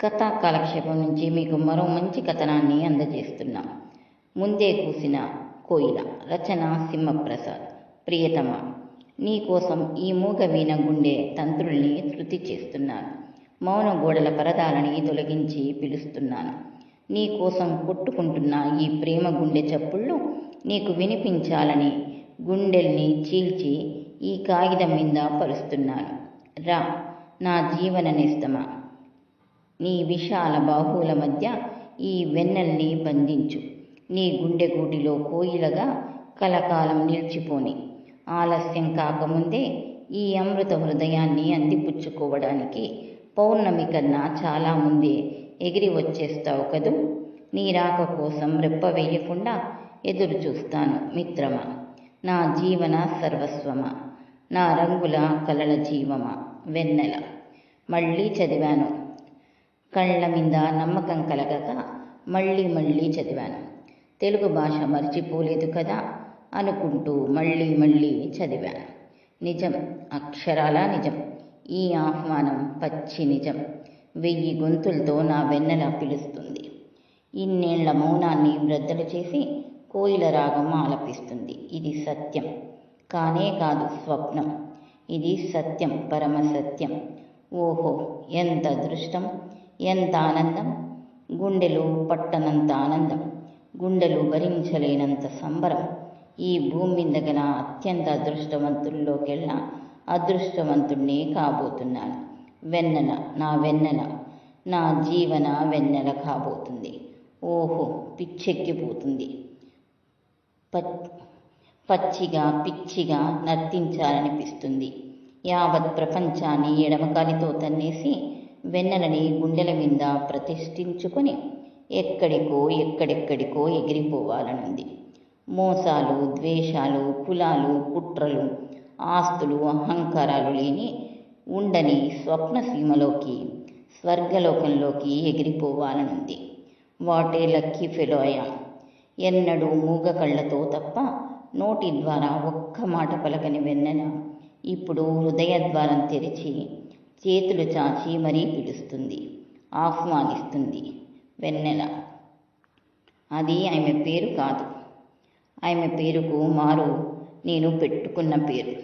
కథా కాలక్షేపం నుంచి మీకు మరో మంచి కథనాన్ని అందజేస్తున్నాం. ముందే కూసిన కోయిల రచన సింహప్రసాద్. ప్రియతమ నీకోసం ఈ మూగ వీణ గుండె తంత్రుల్ని శృతి చేస్తున్నాను. మౌన గోడల పరదాలని తొలగించి పిలుస్తున్నాను. నీకోసం కొట్టుకుంటున్న ఈ ప్రేమ గుండె చప్పుళ్ళు నీకు వినిపించాలని గుండెల్ని చీల్చి ఈ కాగితం మీద పరుస్తున్నాను. రా నా జీవన నిస్తమ? నీ విశాల బాహువుల మధ్య ఈ వెన్నెల్ని బంధించు. నీ గుండె గూటిలో కోయిలగా కలకాలం నిలిచిపోని. ఆలస్యం కాకముందే ఈ అమృత హృదయాన్ని అందిపుచ్చుకోవడానికి పౌర్ణమి కన్నా చాలా ముందే ఎగిరి వచ్చేస్తావు కదూ? నీ రాక కోసం రెప్ప వేయకుండా ఎదురు చూస్తాను మిత్రమా. నా జీవన సర్వస్వమా. నా రంగుల కలల జీవమా. వెన్నెల. మళ్ళీ చదివాను. కళ్ళ మీద నమ్మకం కలగక మళ్ళీ మళ్ళీ చదివాను. తెలుగు భాష మర్చిపోలేదు కదా అనుకుంటూ మళ్ళీ మళ్ళీ చదివాను. నిజం అక్షరాల నిజం? ఈ ఆహ్వానం పచ్చి నిజం. వెయ్యి గొంతులతో నా వెన్నెల పిలుస్తుంది. ఇన్నేళ్ళ మౌనాన్ని బ్రద్దలు చేసి కోయిల రాగం ఆలపిస్తుంది. ఇది సత్యం. కానే కాదు స్వప్నం. ఇది సత్యం పరమ సత్యం. ఓహో ఎంత అదృష్టం! ఎంత ఆనందం గుండెలు పట్టనంత ఆనందం గుండెలు భరించలేనంత సంబరం. ఈ భూమి మీద గల అత్యంత అదృష్టవంతుల్లోకెల్లా అదృష్టవంతుణ్ణి కాబోతున్నాను. వెన్నెల నా వెన్నెల నా జీవన వెన్నెల కాబోతుంది. ఓహో పిచ్చెక్కిపోతుంది. పచ్చిగా పిచ్చిగా నర్తించాలనిపిస్తుంది. యావత్ ప్రపంచాన్ని ఎడమకాలితో తన్నేసి వెన్నెలని గుండెల మీద ప్రతిష్ఠించుకొని ఎక్కడికో ఎక్కడెక్కడికో ఎగిరిపోవాలనుంది. మోసాలు ద్వేషాలు కులాలు కుట్రలు ఆస్తులు అహంకారాలు లేని ఉండని స్వప్న సీమలోకి స్వర్గలోకంలోకి ఎగిరిపోవాలనుంది. వాటే లక్కీ ఫెలో అయ్యాం. ఎన్నడూ మూగ కళ్ళతో తప్ప నోటి ద్వారా ఒక్క మాట పలకని వెన్నెల ఇప్పుడు హృదయ ద్వారం తెరిచి చేతులు చాచి మరీ పిలుస్తుంది. ఆహ్వానిస్తుంది. వెన్నెల. అది ఆమె పేరు కాదు. ఆమె పేరుకు మారు నేను పెట్టుకున్న పేరు.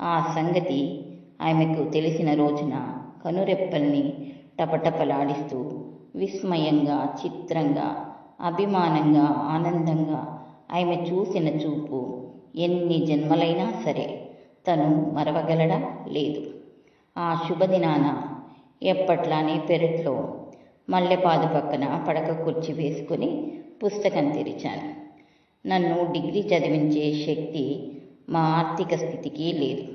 ఆ సంగతి ఆమెకు తెలిసిన రోజున కనురెప్పల్ని టపటపలాడిస్తూ విస్మయంగా చిత్రంగా అభిమానంగా ఆనందంగా ఆమె చూసిన చూపు ఎన్ని జన్మలైనా సరే తను మరవగలడా? లేదు. ఆ శుభదినాన ఎప్పట్లానే పెరట్లో మల్లెపాదు పక్కన పడక కుర్చీ వేసుకుని పుస్తకం తెరిచాను. నన్ను డిగ్రీ చదివించే శక్తి మా ఆర్థిక స్థితికి లేదు.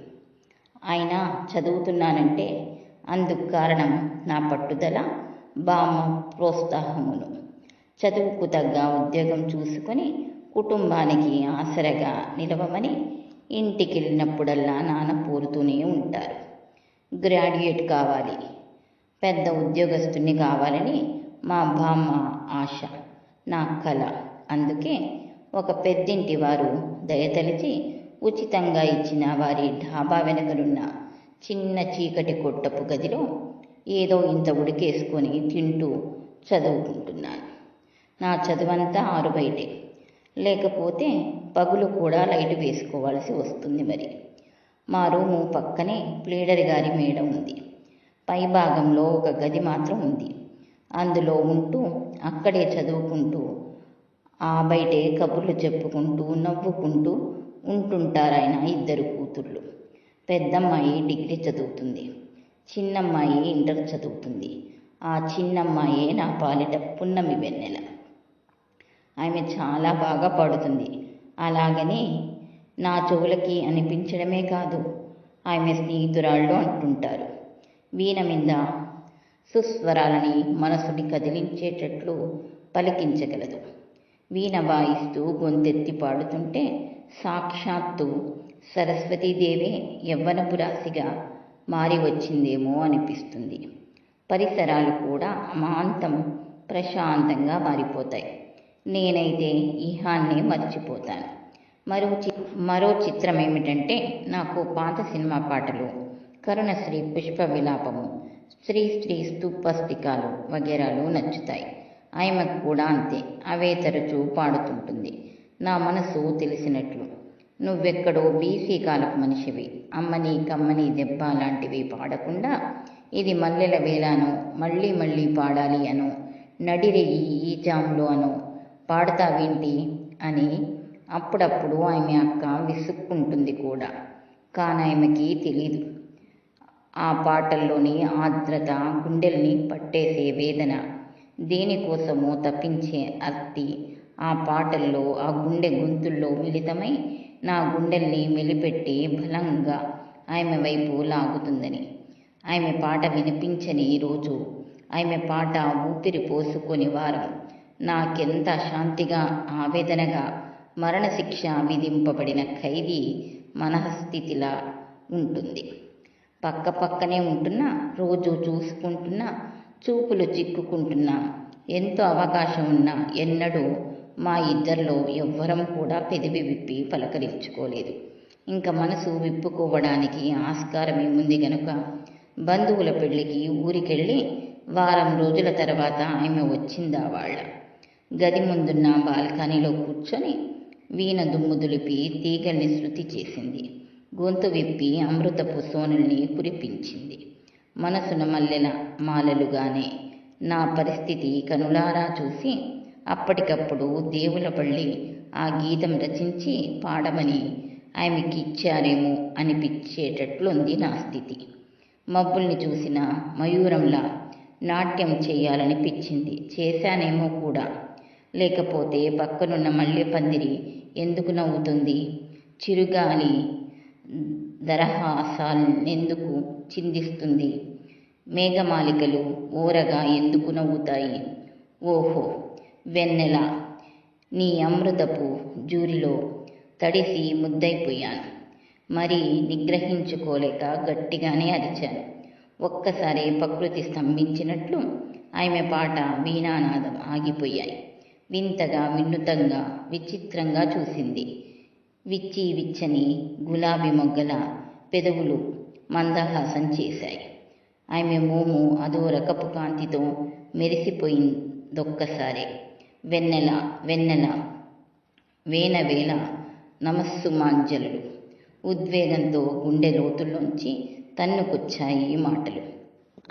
అయినా చదువుతున్నానంటే అందుకు కారణం నా పట్టుదల బామ్మ ప్రోత్సాహమును. చదువుకు తగ్గ ఉద్యోగం చూసుకొని కుటుంబానికి ఆసరగా నిలవమని ఇంటికి వెళ్ళినప్పుడల్లా నాన్న పోరుతూనే ఉంటారు. గ్రాడ్యుయేట్ కావాలి. పెద్ద ఉద్యోగస్తుని కావాలని మా బామ్మ ఆశ నా కళ అందుకే ఒక పెద్దింటి వారు దయతలిచి ఉచితంగా ఇచ్చిన వారి ఢాబా వెనకనున్న చిన్న చీకటి కొట్టపు గదిలో ఏదో ఇంత ఉడికేసుకొని తింటూ చదువుకుంటున్నాను. నా చదువంతా ఆరు బయటే. లేకపోతే పగులు కూడా లైట్ వేసుకోవాల్సి వస్తుంది మరి. మా రూము పక్కనే ప్లీడర్ గారి మేడ ఉంది. పై భాగంలో ఒక గది మాత్రం ఉంది. అందులో ఉంటూ అక్కడే చదువుకుంటూ ఆ బయటే కబుర్లు చెప్పుకుంటూ నవ్వుకుంటూ ఉంటుంటారాయన ఇద్దరు కూతుళ్ళు పెద్దమ్మాయి డిగ్రీ చదువుతుంది. చిన్నమ్మాయి ఇంటర్ చదువుతుంది. ఆ చిన్నమ్మాయే నా పాలిట పున్నమి వెన్నెల. ఆమె చాలా బాగా పాడుతుంది. అలాగనే నా చెవులకి అనిపించడమే కాదు. ఆమె స్నేహితురాళ్ళు అంటుంటారు. వీణ మీద సుస్వరాలని మనసుని కదిలించేటట్లు పలికించగలదు. వీణ వాయిస్తూ గొంతెత్తి పాడుతుంటే సాక్షాత్తు సరస్వతీదేవే యవ్వనపురాశిగా మారి వచ్చిందేమో అనిపిస్తుంది. పరిసరాలు కూడా అమాంతం ప్రశాంతంగా మారిపోతాయి. నేనైతే ఇహాన్నే మర్చిపోతాను. మరో మరో చిత్రం ఏమిటంటే నాకు పాత సినిమా పాటలు కరుణశ్రీ పుష్ప విలాపము స్త్రీ స్త్రీ స్తూపస్తికాలు వగేరాలు నచ్చుతాయి. ఆయనకు కూడా అంతే అవే తరచూ పాడుతుంటుంది. నా మనసు తెలిసినట్లు. నువ్వెక్కడో బీసీ కాలపు మనిషివి. అమ్మని కమ్మని దెబ్బ లాంటివి పాడకుండా ఇది మల్లెల వేలానో మళ్ళీ మళ్ళీ పాడాలి అనో నడిరెయ్యి ఈ జాములు అను పాడతావేంటి అని అప్పుడప్పుడు ఆమె అక్క విసుక్కుంటుంది కూడా. కానాయమకి తెలీదు. ఆ పాటల్లోని ఆర్ద్రత గుండెల్ని పట్టేసే వేదన. దేనికోసమో తప్పించే అత్తి ఆ పాటల్లో ఆ గుండె గొంతుల్లో మిళితమై నా గుండెల్ని మెలిపెట్టి బలంగా ఆమె వైపు లాగుతుందని. ఆమె పాట వినిపించని రోజు ఆమె పాట ఊపిరి పోసుకొని వారం. నాకెంత శాంతిగా ఆవేదనగా మరణశిక్ష విధింపబడిన ఖైదీ మనఃస్థితిలా ఉంటుంది. పక్క పక్కనే ఉంటున్నా రోజు చూసుకుంటున్నా చూపులు చిక్కుకుంటున్నా ఎంతో అవకాశం ఉన్నా ఎన్నడూ మా ఇద్దరిలో ఎవ్వరం కూడా పెదివి విప్పి పలకరించుకోలేదు. ఇంకా మనసు విప్పుకోవడానికి ఆస్కారం ఏముంది గనుక బంధువుల పెళ్ళికి ఊరికెళ్ళి వారం రోజుల తర్వాత ఆమె వచ్చిందా వాళ్ళ? గది ముందున్న బాల్కనీలో కూర్చొని వీణ దుమ్ము దులిపి తీగల్ని శృతి చేసింది. గొంతు విప్పి అమృతపు సోనుల్ని కురిపించింది. మనసున మల్లెల మాలలుగానే నా పరిస్థితి కనులారా చూసి అప్పటికప్పుడు దేవుల పళ్ళి ఆ గీతం రచించి పాడమని ఆమెకి ఇచ్చారేమో అనిపించేటట్లుంది నా స్థితి. మబ్బుల్ని చూసిన మయూరంలా నాట్యం చేయాలనిపించింది. చేశానేమో కూడా. లేకపోతే పక్కనున్న మల్లె పందిరి ఎందుకు నవ్వుతుంది? చిరుగాలి దరహాసాలెందుకు చిందిస్తుంది? మేఘమాలికలు ఓరగా ఎందుకు నవ్వుతాయి? ఓహో వెన్నెల నీ అమృతపు జూరిలో తడిసి ముద్దైపోయాను మరి నిగ్రహించుకోలేక గట్టిగానే అరిచాను. ఒక్కసారి ప్రకృతి స్తంభించినట్లు ఆమె పాట వీణానాదం ఆగిపోయాయి. వింతగా వినూతంగా విచిత్రంగా చూసింది. విచ్చి విచ్చని గులాబీ మొగ్గల పెదవులు మందహాసం చేశాయి ఆమె మోము అదో రకపు కాంతితో మెరిసిపోయిందొక్కసారి. వెన్నెల వెన్నెల వేన నమస్సు మాంజలుడు ఉద్వేగంతో గుండె లోతుల్లోంచి తన్నుకొచ్చాయి ఈ మాటలు.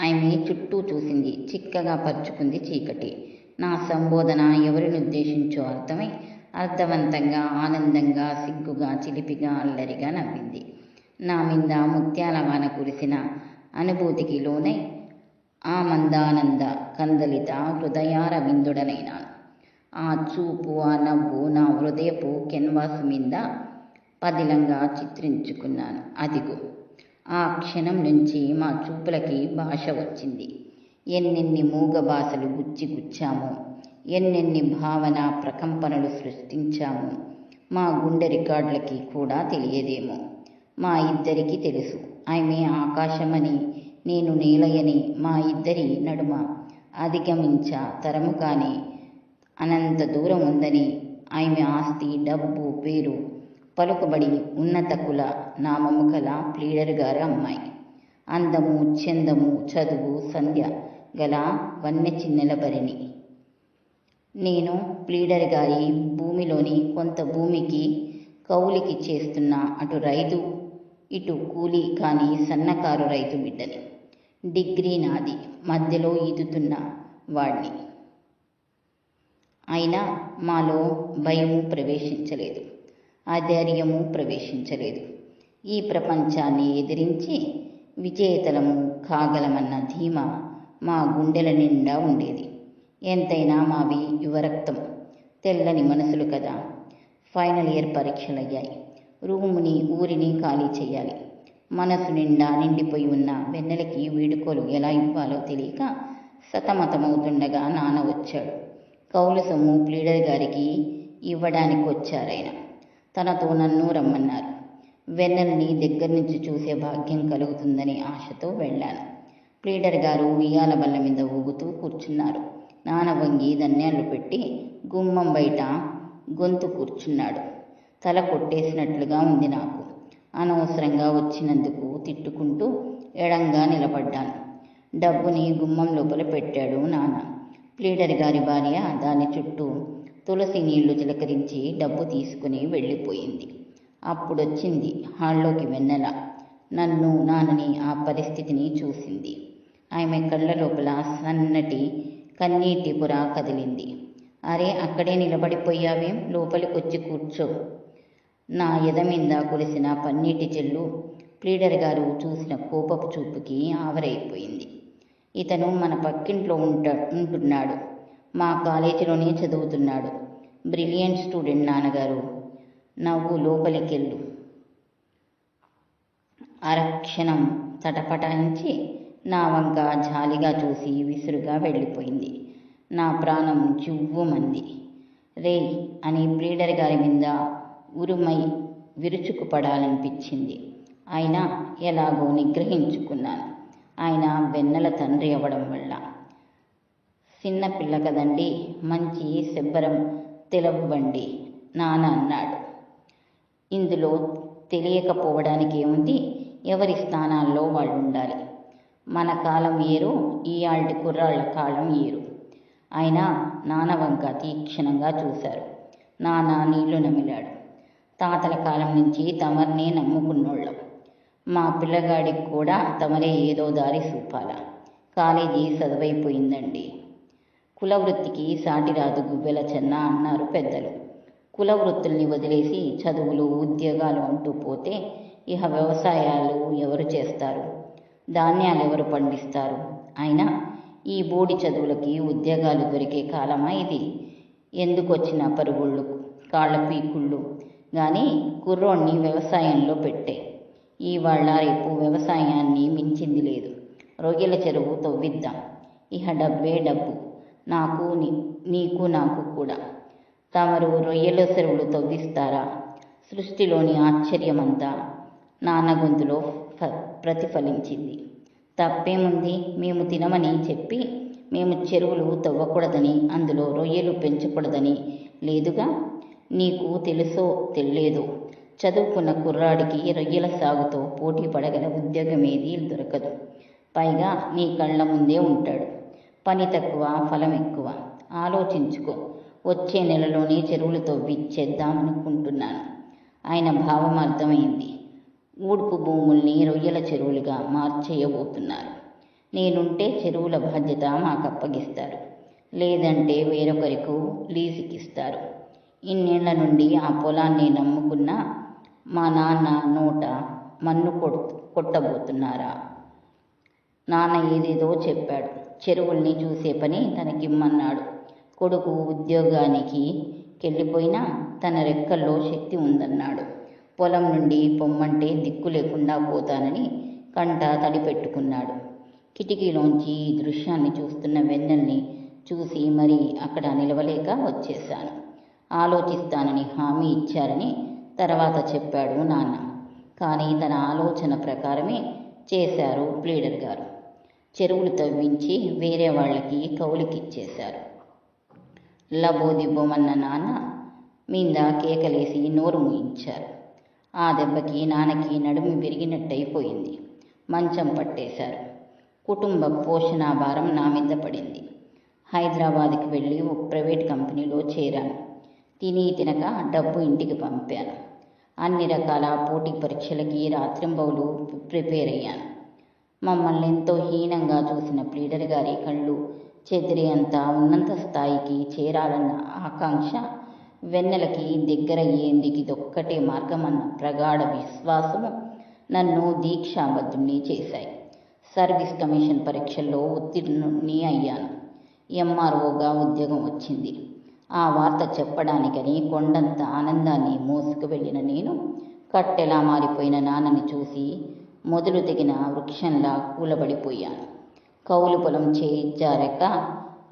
ఆమె చుట్టూ చూసింది చిక్కగా పరుచుకుంది చీకటి. నా సంబోధన ఎవరిని ఉద్దేశించో అర్థమై అర్థవంతంగా ఆనందంగా సిగ్గుగా చిలిపిగా అల్లరిగా నవ్వింది. నా మీద ముత్యాల వాన కురిసిన అనుభూతికి లోనై ఆ మందానంద కందలిత హృదయార విందుడనైనాను. ఆ చూపు ఆ నవ్వు నా హృదయపు కెన్వాస్ మీద పదిలంగా చిత్రించుకున్నాను. అదిగో ఆ క్షణం నుంచి మా చూపులకి భాష వచ్చింది. ఎన్నెన్ని మూగ భాషలు గుచ్చి గుచ్చామో ఎన్నెన్ని భావన ప్రకంపనలు సృష్టించాము మా గుండె రికార్డులకి కూడా తెలియదేమో. మా ఇద్దరికీ తెలుసు. ఆమె ఆకాశమని నేను నీలయని మా ఇద్దరి నడుమ అధిగమించ తరము కానీ అనంత దూరం ఉందని ఆమె ఆస్తి డబ్బు పేరు పలుకుబడి ఉన్నత కుల నామము గల ప్లీడర్ గారి అమ్మాయి. అందము చందము చదువు సంధ్య గల వన్య చిన్నెల భరిణి. నేను ప్లీడర్ గారి భూమిలోని కొంత భూమికి కౌలికి చేస్తున్న అటు రైతు ఇటు కూలి కానీ సన్నకారు రైతు బిడ్డని. డిగ్రీ నాది మధ్యలో ఈదుతున్న వాడిని. అయినా మాలో భయము ప్రవేశించలేదు ఆధైర్యము ప్రవేశించలేదు. ఈ ప్రపంచాన్ని ఎదిరించి విజేతలము కాగలమన్న ధీమా మా గుండెల నిండా ఉండేది. ఎంతైనా మావి యువరక్తం. తెల్లని మనసులు కదా. Final year పరీక్షలయ్యాయి. రూముని ఊరిని ఖాళీ చేయాలి మనసు నిండా నిండిపోయి ఉన్న వెన్నెలకి వీడుకోలు ఎలా ఇవ్వాలో తెలియక సతమతమవుతుండగా నాన్న వచ్చాడు. కౌలు సొమ్ము ప్లీడర్ గారికి ఇవ్వడానికి వచ్చారాయన తనతో నన్ను రమ్మన్నారు. వెన్నెలని దగ్గర నుంచి చూసే భాగ్యం కలుగుతుందనే ఆశతో వెళ్ళాను. ప్లీడర్ గారు ఉయ్యాల బల్ల మీద ఊగుతూ కూర్చున్నారు. నాన్న వంగి ధన్యాలు పెట్టి గుమ్మం బయట గొంతు కూర్చున్నాడు. తల కొట్టేసినట్లుగా ఉంది నాకు. అనవసరంగా వచ్చినందుకు తిట్టుకుంటూ ఎడంగా నిలబడ్డాను. డబ్బుని గుమ్మం లోపల పెట్టాడు నాన్న. ప్లీడర్ గారి భార్య దాని చుట్టూ తులసి నీళ్ళు చిలకరించి డబ్బు తీసుకుని వెళ్ళిపోయింది. అప్పుడొచ్చింది హాల్లోకి వెన్నెల. నన్ను నాన్నని ఆ పరిస్థితిని చూసింది. ఆమె కళ్ళ లోపల సన్నటి కన్నీటి పుర కదిలింది. అరే అక్కడే నిలబడిపోయావేం? లోపలికొచ్చి కూర్చో. నా ఎద మీద కురిసిన పన్నీటి చెల్లు ప్లీడర్ గారు చూసిన కోపపు చూపుకి ఆవరైపోయింది. ఇతను మన పక్కింట్లో ఉంట ఉంటున్నాడు. మా కాలేజీలోనే చదువుతున్నాడు. బ్రిలియంట్ స్టూడెంట్ నాన్నగారు నవ్వు లోపలికెళ్ళు. అరక్షణం తటపటాయించి నా వంక జాలిగా చూసి విసురుగా వెళ్ళిపోయింది. నా ప్రాణం జువ్వుమంది రే అని బ్రీడర్ గారి మీద ఉరుమై విరుచుకుపడాలనిపించింది. అయినా ఎలాగో నిగ్రహించుకున్నాను. ఆయన వెన్నెల తండ్రి అవ్వడం వల్ల. చిన్నపిల్ల కదండి మంచి శబ్బరం తెలవ్వండి నాన్న అన్నాడు. ఇందులో తెలియకపోవడానికి ఏముంది ఎవరి స్థానాల్లో వాళ్ళు ఉండాలి మన కాలం ఏరు ఈ కుర్రాళ్ళ కాలం ఏరు. అయినా నానవంక తీక్షణంగా చూశారు. నానా నీళ్ళు నమిలాడు. తాతల కాలం నుంచి తమర్నే నమ్ముకున్నోళ్ళం. మా పిల్లగాడికి కూడా తమరే ఏదో దారి చూపాల. కాలేజీ చదువైపోయిందండి. కులవృత్తికి సాటి రాదు గువ్వెల చెన్న అన్నారు పెద్దలు. కుల వృత్తుల్ని వదిలేసి చదువులు ఉద్యోగాలు అంటూ పోతే ఇహ వ్యవసాయాలు ఎవరు చేస్తారు? ధాన్యాలు ఎవరు పండిస్తారు? అయినా ఈ బోడి చదువులకి ఉద్యోగాలు దొరికే కాలమా ఇది? ఎందుకు వచ్చిన పరుగుళ్ళు కాళ్ళ పీకుళ్ళు? కానీ కుర్రోణ్ణి వ్యవసాయంలో పెట్టే. ఇవాళ రేపు వ్యవసాయాన్ని మించింది లేదు. రొయ్యల చెరువు తవ్విద్దాం. ఇహ డబ్బే డబ్బు. నాకు నీ- నీకు నాకు కూడా. తమరు రొయ్యల చెరువులు తవ్విస్తారా? సృష్టిలోని ఆశ్చర్యమంతా నాన్న గొంతులో ప్రతిఫలించింది. తప్పేముంది? మేము తినమని చెప్పి మేము చెరువులు తవ్వకూడదని అందులో రొయ్యలు పెంచకూడదని. లేదుగా? నీకు తెలుసో తెలియదో చదువుకున్న కుర్రాడికి రొయ్యల సాగుతో పోటీ పడగల ఉద్యోగం ఏది దొరకదు. పైగా నీ కళ్ళ ముందే ఉంటాడు. పని తక్కువ ఫలం ఎక్కువ. ఆలోచించుకో. వచ్చే నెలలోనే చెరువులు తవ్విచ్చేద్దామనుకుంటున్నాను ఆయన భావం అర్థమైంది. ఊడ్పు భూముల్ని రొయ్యల చెరువులుగా మార్చేయబోతున్నారు. నేనుంటే చెరువుల బాధ్యత మాకు అప్పగిస్తారు లేదంటే వేరొకరికి లీజుకిస్తారు. ఇన్నేళ్ళ నుండి ఆ పొలాన్ని నమ్ముకున్న మా నాన్న నోట మన్ను కొడు కొట్టబోతున్నారా? నాన్న ఏదేదో చెప్పాడు. చెరువుల్ని చూసే పని తనకిమ్మన్నాడు. కొడుకు ఉద్యోగానికి వెళ్ళిపోయినా తన రెక్కల్లో శక్తి ఉందన్నాడు. పొలం నుండి పొమ్మంటే దిక్కు లేకుండా పోతానని కంట తడి పెట్టుకున్నాడు కిటికీలోంచి ఈ దృశ్యాన్ని చూస్తున్న వెన్నెల్ని చూసి మరి అక్కడ నిలవలేక వచ్చేశాను. ఆలోచిస్తానని హామీ ఇచ్చారని తర్వాత చెప్పాడు నాన్న. కానీ తన ఆలోచన ప్రకారమే చేశారు ప్లీడర్ గారు. చెరువులు తవ్వించి వేరే వాళ్ళకి కౌలికిచ్చేశారు. లబోదిబ్బోమన్న నాన్న మీద కేకలేసి నోరు ముయించారు. ఆ దెబ్బకి నాన్నకి నడుము విరిగినట్టయిపోయింది. మంచం పట్టేశారు. కుటుంబ పోషణ భారం నా మీద పడింది. హైదరాబాద్కి వెళ్ళి ఒక ప్రైవేట్ కంపెనీలో చేరాను. తిని తినక డబ్బు ఇంటికి పంపాను. అన్ని రకాల పోటీ పరీక్షలకి రాత్రింబవులు ప్రిపేర్ అయ్యాను మమ్మల్ని ఎంతో హీనంగా చూసిన ప్లీడర్ గారి కళ్ళు చెదిరి అంత ఉన్నత స్థాయికి చేరాలన్న ఆకాంక్ష వెన్నెలకి దగ్గరయ్యేందుకు ఇదొక్కటే మార్గమన్న ప్రగాఢ విశ్వాసము నన్ను దీక్షాబద్ధుణ్ణి చేశాయి. సర్వీస్ కమిషన్ పరీక్షల్లో ఉత్తీర్ణుణ్ణి అయ్యాను. ఎంఆర్ఓగా ఉద్యోగం వచ్చింది. ఆ వార్త చెప్పడానికని కొండంత ఆనందాన్ని మోసుకు వెళ్ళిన నేను కట్టెలా మారిపోయిన నాన్నని చూసి మొదలు తెగిన వృక్షంలా కూలబడిపోయాను. కౌలు పొలం చేయించారక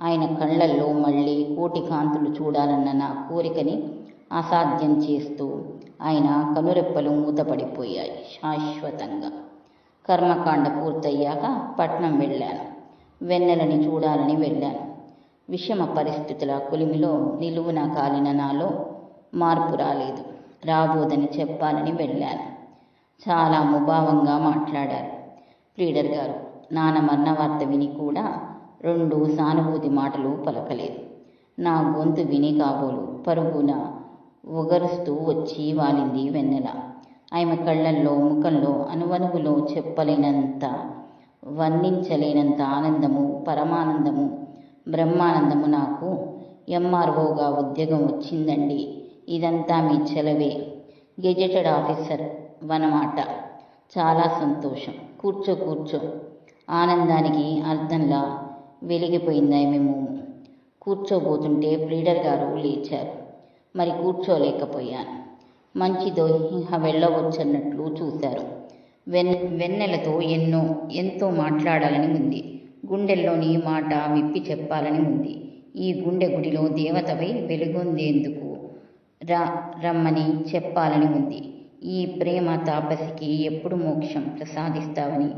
ఆయన కళ్ళల్లో మళ్ళీ కోటి కాంతులు చూడాలన్న నా కోరికని అసాధ్యం చేస్తూ ఆయన కనురెప్పలు మూతపడిపోయాయి శాశ్వతంగా. కర్మకాండ పూర్తయ్యాక పట్నం వెళ్ళాను. వెన్నెలని చూడాలని వెళ్ళాను. విషమ పరిస్థితుల కొలిమిలో నిలువున కాలిన నాలో మార్పు రాలేదు. రాబోదని చెప్పాలని వెళ్ళాను. చాలా ముభావంగా మాట్లాడారు. లీడర్ గారు నాన్న మరణ వార్త విని కూడా రెండు సానుభూతి మాటలు పలకలేదు. నా గొంతు విని కాబోలు. పరుగున ఉగరుస్తూ వచ్చి వాలింది వెన్నెల. ఆమె కళ్ళల్లో ముఖంలో అనువనువులో చెప్పలేనంత వర్ణించలేనంత ఆనందము పరమానందము బ్రహ్మానందము నాకు ఎంఆర్ఓగా ఉద్యోగం వచ్చిందండి. ఇదంతా మీ చెలవే. Gazetted officer వనమాట. చాలా సంతోషం. కూర్చో కూర్చో. ఆనందానికి అర్థంలా వెలిగిపోయింది ఆమె మోము. కూర్చోబోతుంటే బ్రీడర్ గారు లేచారు. మరి కూర్చోలేకపోయాను. మంచిదో ఇహ వెళ్ళవచ్చన్నట్లు చూశారు. వెన్ వెన్నెలతో ఎన్నో ఎంతో మాట్లాడాలని ఉంది. గుండెల్లోని మాట విప్పి చెప్పాలని ఉంది. ఈ గుండె గుడిలో దేవతపై వెలుగొందేందుకు రా రమ్మని చెప్పాలని ఉంది. ఈ ప్రేమ తాపసికి ఎప్పుడు మోక్షం ప్రసాదిస్తావని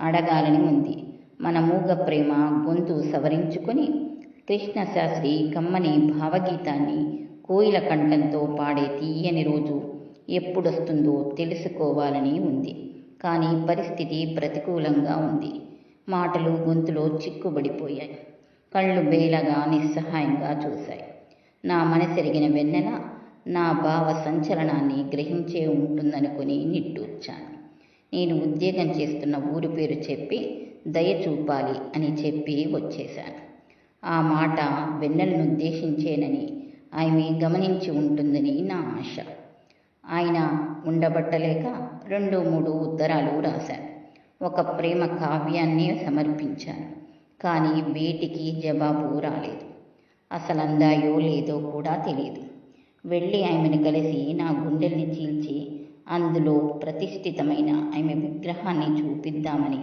అడగాలని ఉంది. మన మూగ ప్రేమ గొంతు సవరించుకొని కృష్ణశాస్త్రి కమ్మని భావగీతాన్ని కోయిల కంఠంతో పాడే తీయని రోజు ఎప్పుడొస్తుందో తెలుసుకోవాలని ఉంది. కానీ పరిస్థితి ప్రతికూలంగా ఉంది. మాటలు గొంతులో చిక్కుబడిపోయాయి. కళ్ళు బేలగా నిస్సహాయంగా చూశాయి. నా మనసెరిగిన వెన్నెల నా భావ సంచలనాన్ని గ్రహించే ఉంటుందనుకుని నిట్టూర్చాను. నేను ఉద్యోగం చేస్తున్న ఊరి పేరు చెప్పి దయ చూపాలి అని చెప్పి వచ్చేశాను. ఆ మాట వెన్నెలను ఉద్దేశించేనని ఆమె గమనించి ఉంటుందని నా ఆశ. ఆయన ఉండబట్టలేక రెండు మూడు ఉత్తరాలు రాశాను. ఒక ప్రేమ కావ్యాన్ని సమర్పించాను కానీ వేటికి జవాబు రాలేదు. అసలు అందాయో లేదో కూడా తెలియదు వెళ్ళి ఆమెను కలిసి నా గుండెల్ని చీల్చి అందులో ప్రతిష్ఠితమైన ఆమె విగ్రహాన్ని చూపిద్దామని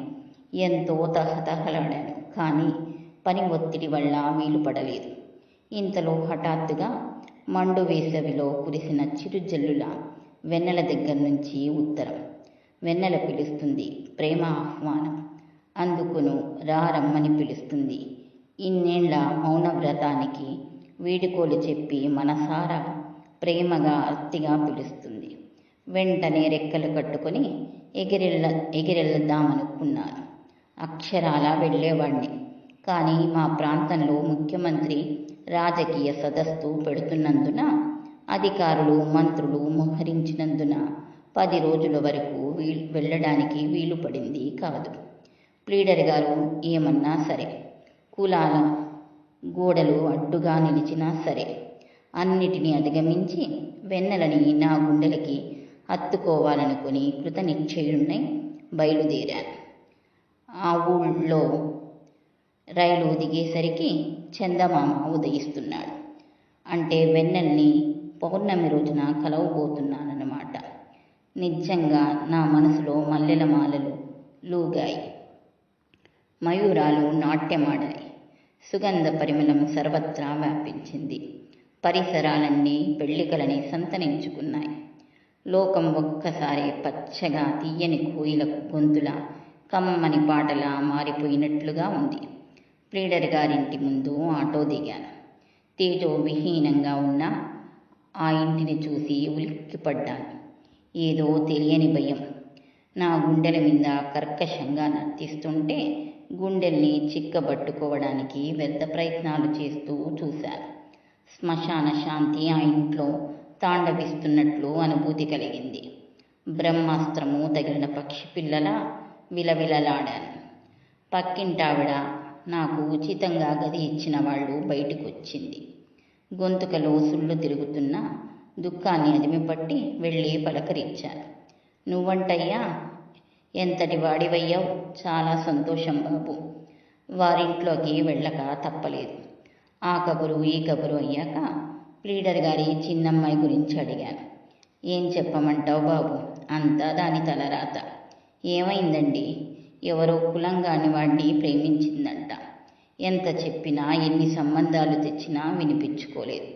ఎంతో తహతహలాడాను. కానీ పని ఒత్తిడి వల్ల వీలు పడలేదు. ఇంతలో హఠాత్తుగా మండు వేసవిలో కురిసిన చిరుజల్లుల వెన్నెల దగ్గర నుంచి ఉత్తరం. వెన్నెల పిలుస్తుంది ప్రేమ ఆహ్వానం. అందుకును రా రమ్మని పిలుస్తుంది. ఇన్నేళ్ళ మౌనవ్రతానికి వీడుకోలు చెప్పి మనసారా ప్రేమగా అర్తిగా పిలుస్తుంది. వెంటనే రెక్కలు కట్టుకొని ఎగిరెళ్ళ ఎగిరెళ్దామనుకున్నాను అక్షరాల వెళ్ళేవాణ్ణి. కానీ మా ప్రాంతంలో ముఖ్యమంత్రి రాజకీయ సదస్సు పెడుతున్నందున అధికారులు మంత్రులు మోహరించినందున పది రోజుల వరకు వీ వెళ్ళడానికి వీలు పడింది కాదు. ప్లీడర్ గారు ఏమన్నా సరే కులాల గోడలు అడ్డుగా నిలిచినా సరే అన్నిటినీ అధిగమించి వెన్నెలని నా గుండెలకి హత్తుకోవాలనుకుని కృతనిశ్చయుడినై బయలుదేరాను. ఆ ఊళ్ళో రైలు దిగేసరికి చందమామ ఉదయిస్తున్నాడు. అంటే వెన్నెల్ని పౌర్ణమి రోజున కలవబోతున్నానన్నమాట. నిజంగా నా మనసులో మల్లెల మాలలు లూగాయి. మయూరాలు నాట్యమాడాయి సుగంధ పరిమళం సర్వత్రా వ్యాపించింది. పరిసరాలన్నీ పెళ్ళికలని సంతరించుకున్నాయి. లోకం ఒక్కసారి పచ్చగా తీయని కోయిల గొంతుల కమ్మని పాటలా మారిపోయినట్లుగా ఉంది. ప్లీడర్ గారింటి ముందు ఆటో దిగాను. తేజో విహీనంగా ఉన్న ఆ ఇంటిని చూసి ఉలిక్కిపడ్డాను. ఏదో తెలియని భయం. నా గుండెల మీద కర్కశంగా నర్తిస్తుంటే గుండెల్ని చిక్కబట్టుకోవడానికి వ్యర్థ ప్రయత్నాలు చేస్తూ చూశాను. శ్మశాన శాంతి ఆ ఇంట్లో తాండవిస్తున్నట్లు అనుభూతి కలిగింది. బ్రహ్మాస్త్రము తగిలిన పక్షి పిల్లల విలవిలలాడాను. పక్కింటావిడ నాకు ఉచితంగా గది ఇచ్చిన వాళ్ళు బయటకు వచ్చింది గొంతుకలో సుళ్ళు తిరుగుతున్న దుఃఖాన్ని అదిమిపట్టి వెళ్ళి పలకరించాను. నువ్వంటయ్యా ఎంతటి వాడివయ్యావు? చాలా సంతోషం బాబు. వారింట్లోకి వెళ్ళక తప్పలేదు. ఆ కబురు ఈ కబురు అయ్యాక ప్లీడర్ గారి చిన్నమ్మాయి గురించి అడిగాను. ఏం చెప్పమంటావు బాబు? అంతా దాని తలరాత. ఏమైందండి? ఎవరో కులంగాని వాడిని ప్రేమించిందంట. ఎంత చెప్పినా ఎన్ని సంబంధాలు తెచ్చినా వినిపించుకోలేదు.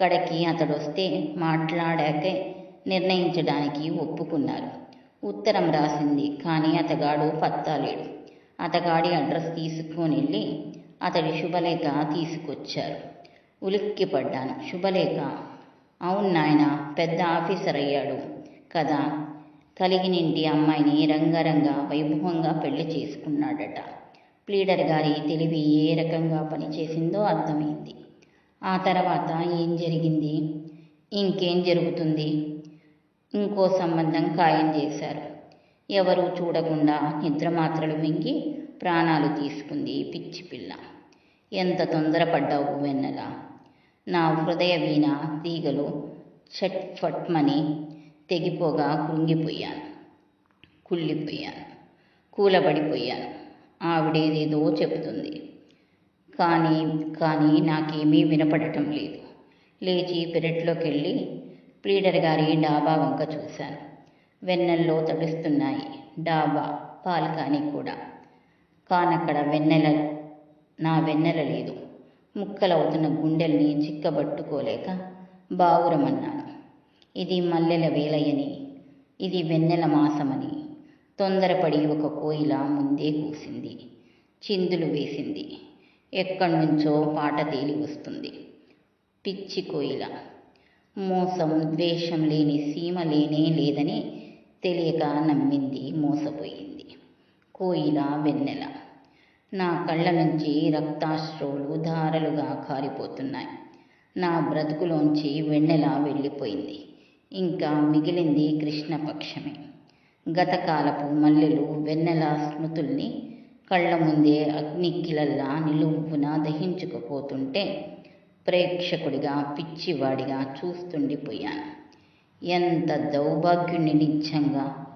కడకి అతడు వస్తే మాట్లాడాకే నిర్ణయించడానికి ఒప్పుకున్నారు. ఉత్తరం రాసింది కానీ అతగాడు పత్తాలేడు అతగాడి అడ్రస్ తీసుకొని వెళ్ళి అతడి శుభలేఖ తీసుకొచ్చారు. ఉలిక్కిపడ్డాను. శుభలేఖ? అవును నాయన పెద్ద ఆఫీసర్ అయ్యాడు కదా? కలిగినింటి అమ్మాయిని రంగరంగ వైభవంగా పెళ్ళి చేసుకున్నాడట. ప్లీడర్ గారి తెలివి ఏ రకంగా పనిచేసిందో అర్థమైంది. ఆ తర్వాత ఏం జరిగింది? ఇంకేం జరుగుతుంది? ఇంకో సంబంధం ఖాయం చేశారు. ఎవరూ చూడకుండా నిద్రమాత్రలు మింగి ప్రాణాలు తీసుకుంది పిచ్చి పిల్ల. ఎంత తొందరపడ్డావు వెన్నెల? నా హృదయ వీణ తీగలు చట్ఫట్మని తెగిపోగా కృంగిపోయాను కుళ్ళిపోయాను కూలబడిపోయాను. ఆవిడేదేదో చెబుతుంది. కానీ కానీ నాకేమీ వినపడటం లేదు. లేచి పెరట్లోకి వెళ్ళి ప్లీడర్ గారి డాబా వంక చూశాను. వెన్నెల్లో తడుస్తున్నాయి డాబా పాలకాని కూడా. కానక్కడ వెన్నెల నా వెన్నెల లేదు. ముక్కలవుతున్న గుండెల్ని చిక్కబట్టుకోలేక బావురమన్నాను. ఇది మల్లెల వేలయని ఇది వెన్నెల మాసమని. తొందరపడి ఒక కోయిల ముందే కూసింది చిందులు వేసింది. ఎక్కడి నుంచో పాట తేలి వస్తుంది. పిచ్చి కోయిల మోసం ద్వేషం లేని సీమ లేనే లేదని తెలియక నమ్మింది మోసపోయింది. కోయిల వెన్నెల నా కళ్ళ నుంచి రక్తాశ్రువులు ధారలుగా కారిపోతున్నాయి. నా బ్రతుకులోంచి వెన్నెల వెళ్ళిపోయింది. ఇంకా మిగిలింది కృష్ణపక్షమే. గతకాలపు మల్లెలు వెన్నెల స్మృతుల్ని కళ్ళ ముందే అగ్నికిలల్లా నిలువున దహించుకుపోతుంటే ప్రేక్షకుడిగా పిచ్చివాడిగా చూస్తుండిపోయాను. ఎంత దౌర్భాగ్యుణ్ణి నిజంగా